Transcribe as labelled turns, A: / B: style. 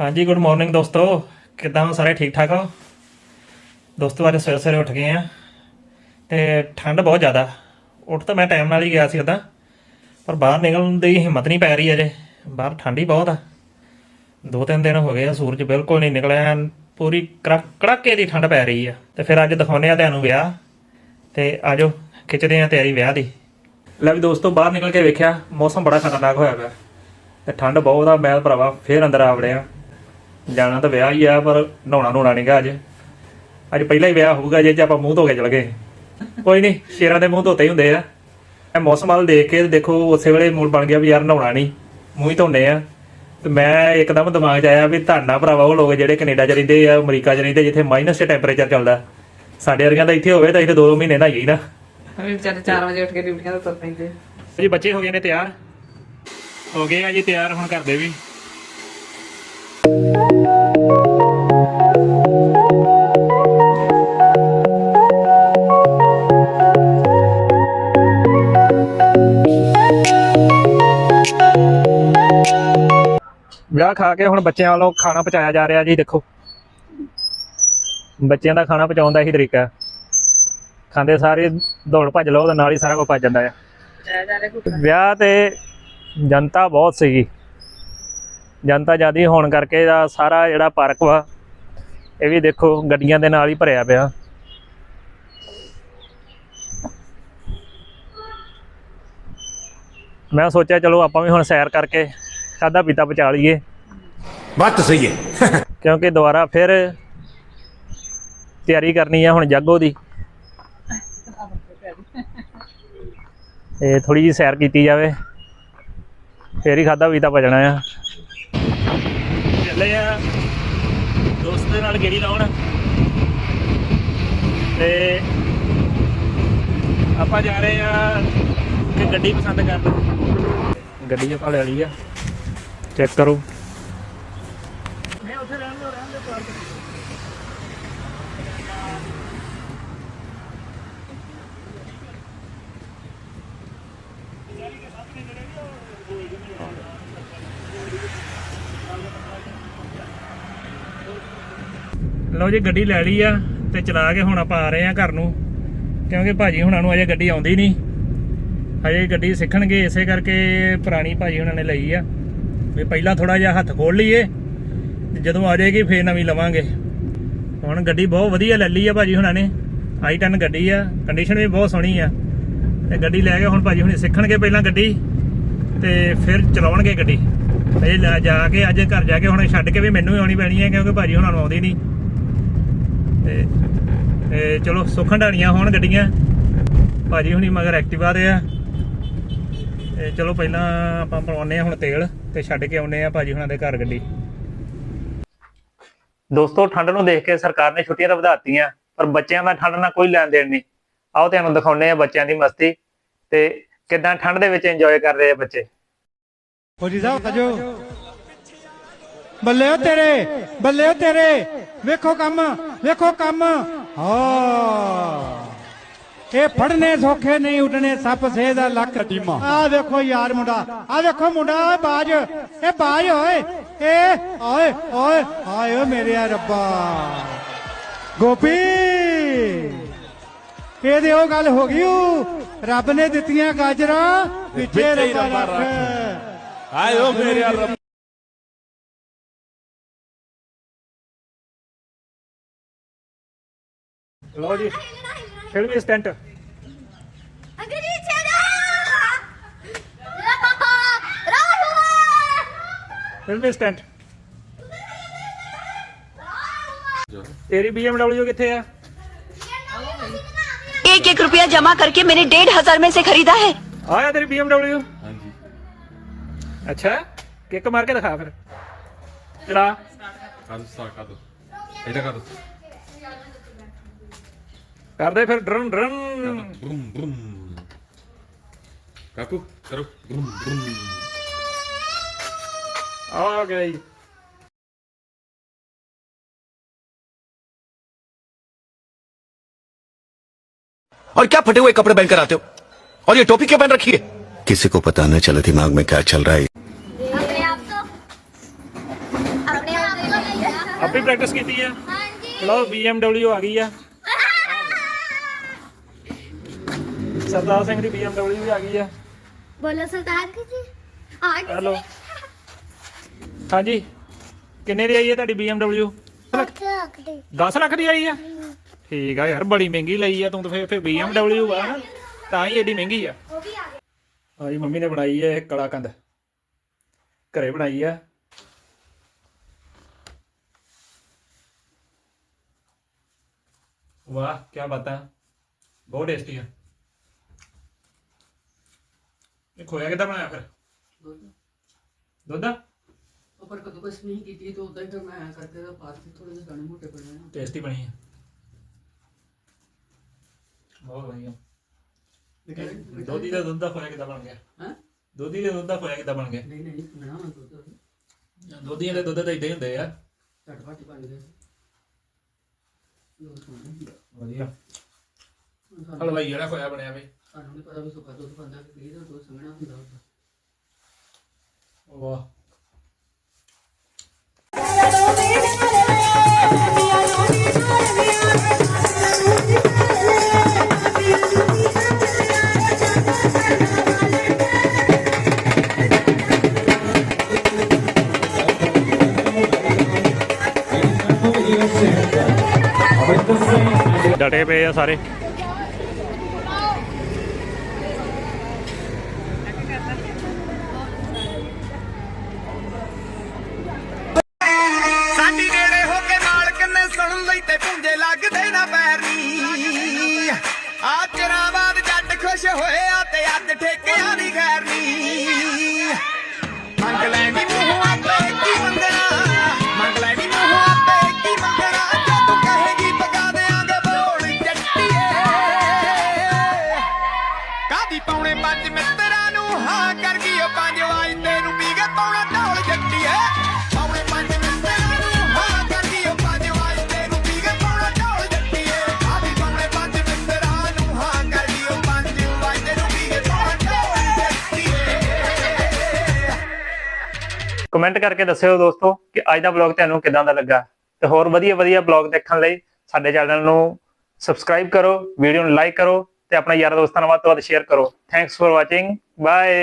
A: ਹਾਂਜੀ good morning ਦੋਸਤੋ। ਕਿੱਦਾਂ ਹੋ? ਸਾਰੇ ਠੀਕ ਠਾਕ ਹੋ? ਦੋਸਤੋ, ਅੱਜ ਸਵੇਰੇ ਸਵੇਰੇ ਉੱਠ ਗਏ ਆ ਤੇ ਠੰਡ ਬਹੁਤ ਜ਼ਿਆਦਾ। ਉੱਠ ਤਾਂ ਮੈਂ ਟਾਈਮ ਨਾਲ ਹੀ ਗਿਆ ਸੀ ਉਦਾਂ ਪਰ ਬਾਹਰ ਨਿਕਲਣ ਦੀ ਹਿੰਮਤ ਨਹੀਂ ਪੈ ਰਹੀ ਅਜੇ। ਬਾਹਰ ਠੰਡ ਹੀ ਬਹੁਤ ਆ। ਦੋ ਤਿੰਨ ਦਿਨ ਹੋ ਗਏ ਆ, ਸੂਰਜ ਬਿਲਕੁਲ ਨਹੀਂ ਨਿਕਲਿਆ ਐਨ, ਪੂਰੀ ਕੜਕ- ਕੜਾਕੇ ਦੀ ਠੰਡ ਪੈ ਰਹੀ ਆ। ਤੇ ਫਿਰ ਅੱਜ ਦਿਖਾਉਨੇ ਆ ਤੁਹਾਨੂੰ ਵਿਆਹ। ਤੇ ਆਜੋ, ਖਿੱਚਦੇ ਆ ਤਿਆਰੀ ਵਿਆਹ ਦੀ। ਲੈ ਵੀ ਦੋਸਤੋ, ਬਾਹਰ ਨਿਕਲ ਕੇ ਵੇਖਿਆ, ਮੌਸਮ ਬੜਾ ਖਤਰਨਾਕ ਹੋਇਆ ਪਿਆ। ਤੇ ਠੰਡ ਬਹੁਤ ਆ ਮੈਂ ਭਰਾਵਾ, ਫੇਰ ਅੰਦਰ ਆ ਵੜਿਆ। ਜਾਣਾ ਤਾਂ ਵਿਆਹ ਹੀ ਆ ਪਰ ਨਹਾਉਣਾ ਨਹਾਉਣਾ ਨਹੀਂਗਾ ਅੱਜ। ਅੱਜ ਪਹਿਲਾਂ ਹੀ ਵਿਆਹ ਹੋਊਗਾ ਜੇ ਜੇ ਆਪਾਂ ਮੂੰਹ ਧੋ ਕੇ ਚਲ ਗਏ। ਕੋਈ ਨਹੀਂ ਸ਼ੇਰਾਂ ਦੇ ਮੂੰਹ ਧੋਤੇ ਹੀ ਹੁੰਦੇ ਆ। ਇਹ ਮੌਸਮ ਵੱਲ ਦੇਖ ਕੇ ਦੇਖੋ ਉਸੇ ਵੇਲੇ ਮੂਡ ਬਣ ਗਿਆ ਵੀ ਯਾਰ ਨਹਾਉਣਾ ਨਹੀਂ ਮੂੰਹ ਹੀ ਧੋਣੇ ਆ। ਤੇ ਮੈਂ ਇੱਕਦਮ ਦਿਮਾਗ 'ਚ ਆਇਆ ਵੀ ਧਾਨਾ ਭਰਾਵਾ ਉਹ ਲੋਕ ਜਿਹੜੇ ਕੈਨੇਡਾ 'ਚ ਰਹਿੰਦੇ ਆ ਅਮਰੀਕਾ 'ਚ ਰਹਿੰਦੇ ਜਿੱਥੇ ਮਾਈਨਸ 'ਚ ਟੈਂਪਰੇਚਰ ਚੱਲਦਾ। ਸਾਡੇ ਵਰਗਿਆਂ ਦਾ ਇੱਥੇ ਹੋਵੇ ਤਾਂ ਇੱਥੇ 2 ਮਹੀਨੇ ਨਹਾਈਏ ਹੀ ਨਾ।
B: ਵਿਚਾਰੇ 4 ਵਜੇ ਉੱਠ ਕੇ ਡਿਊਟੀਆਂ ਤੋਂ ਤੁਰ ਪੈਂਦੇ
A: ਜੀ ਬੱਚੇ ਹੋ ਗਏ ਨੇ ਤਿਆਰ? ਹੋ ਗਏ ਆ ਜੀ ਤਿਆਰ ਹੁਣ ਕਰਦੇ ਵੀ। ਵਿਆਹ ਖਾ ਕੇ ਹੁਣ ਬੱਚਿਆਂ ਵੱਲੋਂ ਖਾਣਾ ਪਚਾਇਆ ਜਾ ਰਿਹਾ ਜੀ ਦੇਖੋ। ਬੱਚਿਆਂ ਦਾ ਖਾਣਾ ਪਚਾਉਣ ਦਾ ਇਹੀ ਤਰੀਕਾ ਹੈ। ਖਾਂਦੇ ਸਾਰੇ ਦੌੜ ਭੱਜ ਲਓ ਉਹਦੇ ਨਾਲ ਹੀ ਸਾਰਾ ਕੁਝ ਭੱਜ ਜਾਂਦਾ ਹੈ। ਵਿਆਹ ਤੇ ਜਨਤਾ ਬਹੁਤ ਸੀਗੀ। ਜਨਤਾ ਜ਼ਿਆਦੀ ਹੋਣ ਕਰਕੇ ਦਾ ਸਾਰਾ ਜਿਹੜਾ ਪਾਰਕ ਵਾ ਇਹ ਵੀ ਦੇਖੋ ਗੱਡੀਆਂ ਦੇ ਨਾਲ ਹੀ ਭਰਿਆ ਪਿਆ। ਮੈਂ ਸੋਚਿਆ ਚਲੋ ਆਪਾਂ ਵੀ ਹੁਣ ਸੈਰ ਕਰਕੇ ਖਾਦਾ ਪੀਤਾ ਪਚਾ ਲਈਏ।
C: ਬੱਤ ਸਹੀ ਹੈ।
A: ਕਿਉਂਕਿ ਦੁਬਾਰਾ ਫਿਰ ਤਿਆਰੀ ਕਰਨੀ ਆ ਹੁਣ ਜਾਗੋ ਦੀ। ਇਹ ਥੋੜੀ ਜੀ ਸੈਰ ਕੀਤੀ ਜਾਵੇ ਫੇਰ ਹੀ ਖਾਦਾ ਪੀਤਾ ਪਚਣਾ ਆ। ਚੱਲੇ ਆ। ਦੋਸਤ ਦੇ ਨਾਲ ਗੇੜੀ ਲਾਉਣ। ਤੇ ਆਪਾਂ ਜਾ ਰਹੇ ਆ ਕਿ ਗੱਡੀ ਪਸੰਦ ਕਰਨ। ਗੱਡੀ ਆਪਾਂ ਲੈ ਲਈ ਆ। ਚੈੱਕ ਕਰੋ। ਲਓ ਜੀ, ਗੱਡੀ ਲੈ ਲਈ ਆ ਤੇ ਚਲਾ ਕੇ ਹੁਣ ਆਪਾਂ ਆ ਰਹੇ ਆ ਘਰ ਨੂੰ। ਕਿਉਂਕਿ ਭਾਜੀ ਹੁਣਾਂ ਨੂੰ ਅਜੇ ਗੱਡੀ ਆਉਂਦੀ ਨਹੀਂ। ਹਜੇ ਗੱਡੀ ਸਿੱਖਣਗੇ ਇਸੇ ਕਰਕੇ ਪੁਰਾਣੀ ਭਾਜੀ ਹੁਣਾਂ ਨੇ ਲਈ ਆ। ਵੀ ਪਹਿਲਾਂ ਥੋੜਾ ਜਿਹਾ ਹੱਥ ਖੋਲ ਲਈਏ, ਤੇ ਜਦੋਂ ਆ ਜਾਏਗੀ ਫੇਰ ਨਵੀਂ ਲਵਾਂਗੇ। ਹੁਣ ਗੱਡੀ ਬਹੁਤ ਵਧੀਆ ਲੈ ਲਈ ਆ ਭਾਜੀ ਹੁਣਾਂ ਨੇ। i10 ਗੱਡੀ ਆ ਕੰਡੀਸ਼ਨ ਵੀ ਬਹੁਤ ਸੋਹਣੀ ਆ। ਤੇ ਗੱਡੀ ਲੈ ਕੇ ਹੁਣ ਭਾਜੀ ਹੁਣੇ ਸਿੱਖਣਗੇ ਪਹਿਲਾਂ ਗੱਡੀ, ਤੇ ਫਿਰ ਚਲਾਉਣਗੇ ਗੱਡੀ। ਇਹ ਲੈ ਜਾ ਕੇ ਅੱਜ ਘਰ ਜਾ ਕੇ ਹੁਣ ਛੱਡ ਕੇ ਵੀ ਮੈਨੂੰ ਹੀ ਆਉਣੀ ਪੈਣੀ ਹੈ ਕਿਉਂਕਿ ਭਾਜੀ ਹੁਣਾਂ ਨੂੰ ਆਉਂਦੀ ਨਹੀਂ। ਤੇ ਤੇ ਚਲੋ ਸੁੱਖਣ ਢਾਣੀਆਂ ਹੋਣ ਗੱਡੀਆਂ। ਭਾਜੀ ਹੁਣੀ ਮਗਰ ਐਕਟਿਵਾ ਦੇ ਆ। ਤੇ ਚਲੋ ਪਹਿਲਾਂ ਆਪਾਂ ਪਵਾਉਨੇ ਆ ਹੁਣ ਤੇਲ ਤੇ ਛੱਡ ਕੇ ਆਉਨੇ ਆ ਭਾਜੀ ਹੁਣਾਂ ਦੇ ਘਰ ਗੱਡੀ। ਦੋਸਤੋ, ਠੰਡ ਨੂੰ ਦੇਖ ਕੇ ਸਰਕਾਰ ਨੇ ਛੁੱਟੀਆਂ ਤਾਂ ਵਧਾਤੀਆਂ, ਪਰ ਬੱਚਿਆਂ ਦਾ ਠੰਡ ਨਾਲ ਕੋਈ ਲੈਣ ਦੇਣ ਨਹੀਂ। ਆਓ ਤੁਹਾਨੂੰ ਦਿਖਾਉਨੇ ਆ ਬੱਚਿਆਂ ਦੀ ਮਸਤੀ ਤੇ ਕਿਦਾਂ ਠੰਡ ਦੇ ਵਿੱਚ ਇੰਜੋਏ ਕਰ ਰਹੇ ਆ ਬੱਚੇ।
D: ਫੌਜੀ ਸਾਹਿਬ, ਖਜੋ। ਬੱਲੇ ਓ ਤੇਰੇ, ਬੱਲੇ ਤੇਰੇ। ਵੇਖੋ ਕੰਮ। ਵੇਖੋ ਕੰਮ। ਹਾਂ। ਇਹ ਫੜਨੇ ਸੋਖੇ ਨਹੀਂ ਉੱਡਣੇ ਸੱਪ ਸੇ ਦਾ ਲੱਕ ਟੀਮਾ ਆ ਦੇਖੋ ਯਾਰ ਮੁੰਡਾ ਆ ਦੇਖੋ ਮੁੰਡਾ ਬਾਜ। ਇਹ ਬਾਜ ਓਏ ਏ ਓਏ ਓਏ ਹਾਏ ਮੇਰੇ ਆ ਰੱਬਾ। ਗੋਪੀ ਇਹ ਇਹਦੇ ਉਹ ਗੱਲ ਹੋ ਗਈ ਰੱਬ ਨੇ ਦਿੱਤੀਆਂ ਗਾਜਰਾਂ ਪਿੱਛੇ ਰੱਬਾ ਰੱਖ।
A: ਹਾਏ
E: ਓ ਮੇਰੇ ਰੱਬਾ।
A: लो जी तेरी बीएमडब्ल्यू कितने है?
F: एक एक रुपया जमा करके मैंने डेढ़ हज़ार में से खरीदा है।
A: आया तेरी बीएमडब्ल्यू अच्छा केक मार के दिखा फिर।
C: चला। दो। दो।
A: ਕਰਦੇ ਫਿਰ ਡਰਨ ਡਰਨ
C: ब्रूम ब्रूम काकू करो ब्रूम ब्रूम
A: ਆ ਗਈ
G: और क्या फटे हुए कपड़े पहनकर आते हो और ये टोपी क्यों पहन रखी है किसी को पता न चले दिमाग में क्या चल रहा है
E: अपने आप तो अपने आप
A: ਆਪੇ ਪ੍ਰੈਕਟਿਸ ਕੀਤੀ ਆ
E: ਹਾਂਜੀ
A: ਸਰਦਾਰ ਸਿੰਘ ਦੀ BMW ਵੀ ਆ ਗਈ ਆ।
E: ਬੋਲੋ ਸਰਦਾਰ ਜੀ ਆ ਗਈ
A: ਹੈਲੋ। ਹਾਂਜੀ। ਕਿੰਨੇ ਦੀ ਆਈ ਹੈ ਤੁਹਾਡੀ BMW?
E: ਆਖਦੇ
A: 10 ਲੱਖ ਦੀ ਆਈ ਆ? ਠੀਕ ਆ ਯਾਰ ਬੜੀ ਮਹਿੰਗੀ ਲਈ ਆ ਤੂੰ ਤਾਂ ਫਿਰ ਫਿਰ BMW ਆ ਨਾ। ਤਾਂ ਹੀ ਏਡੀ ਮਹਿੰਗੀ ਆ। ਹਾਂਜੀ ਮੰਮੀ ਨੇ ਬਣਾਈ ਹੈ ਇਹ ਕਲਾਕੰਦ ਘਰੇ ਬਣਾਈ ਆ। ਵਾਹ ਕੀ ਬਾਤ। ਬਹੁਤ ਟੇਸਟੀ ਆ। ਇਹ ਖੋਇਆ ਕਿੱਦਾਂ ਬਣਾਇਆ ਫਿਰ? ਦੁੱਧ। ਆ?
H: ਉਹ ਪਰ ਕਦੋਂ ਕੁਛ ਨਹੀਂ ਕੀਤੀ ਤਾਂ ਉਦਾਂ ਹੀ ਫਿਰ ਮੈਂ ਐਂ ਕਰਕੇ ਤਾਂ ਬਾਅਦ ਚ ਥੋੜੇ ਜਿਹੇ ਦਾਣੇ ਮੋਟੇ ਪੜੇ ਨੇ
A: ਟੇਸਟੀ ਬਣੀ ਹੈ ਬਹੁਤ ਵਧੀਆ। ਦੋਧੀ ਦਾ ਦੁੱਧ ਦਾ ਖੋਇਆ ਕਿੱਦਾਂ ਬਣ ਗਿਆ?
H: ਹਾਂ?
A: ਦੋਧੀ ਦੇ ਦੁੱਧ ਦਾ ਖੋਇਆ ਕਿੱਦਾਂ ਬਣ ਗਿਆ?
H: ਨਹੀਂ ਨਹੀਂ ਬਣਾ ਮੈਂ ਦੁੱਧ
A: ਦੋਧੀਆਂ ਦੇ ਦੁੱਧ ਤਾਂ ਇਦਾਂ ਹੀ ਹੁੰਦੇ ਆ।
H: ਝਟਪਟ ਬਣ ਗਏ ਲੋ ਸੁਣ
A: ਵਧੀਆ। ਹਲਵਾਈ ਜਿਹੜਾ ਖੋਇਆ ਬਣਿਆ ਵੇ।
H: ਸਾਨੂੰ ਨਹੀਂ ਪਤਾ ਵੀ ਸੁੱਕਾ ਦੁੱਧ ਬੰਦਾ ਕਿ ਕੀ ਦਾ ਦੁੱਧ ਸੰਘਣਾ ਹੁੰਦਾ ਉਹਦਾ
A: ਵਾਹ। ਡਟੇ ਪਏ ਆ ਸਾਰੇ। ਕਮੈਂਟ ਕਰਕੇ ਦੱਸਿਓ ਦੋਸਤੋ ਕਿ ਅੱਜ ਦਾ ਵਲੌਗ ਤੁਹਾਨੂੰ ਕਿਦਾਂ ਦਾ ਲੱਗਾ। ਤੇ ਹੋਰ ਵਧੀਆ ਵਧੀਆ ਵਲੌਗ ਦੇਖਣ ਲਈ ਸਾਡੇ ਚੈਨਲ ਨੂੰ ਸਬਸਕ੍ਰਾਈਬ ਕਰੋ ਵੀਡੀਓ ਨੂੰ ਲਾਈਕ ਕਰੋ ਤੇ ਆਪਣੇ ਯਾਰਾਂ ਦੋਸਤਾਂ ਨਾਲ ਵੱਧ ਤੋਂ ਵੱਧ ਸ਼ੇਅਰ ਕਰੋ। Thanks for watching bye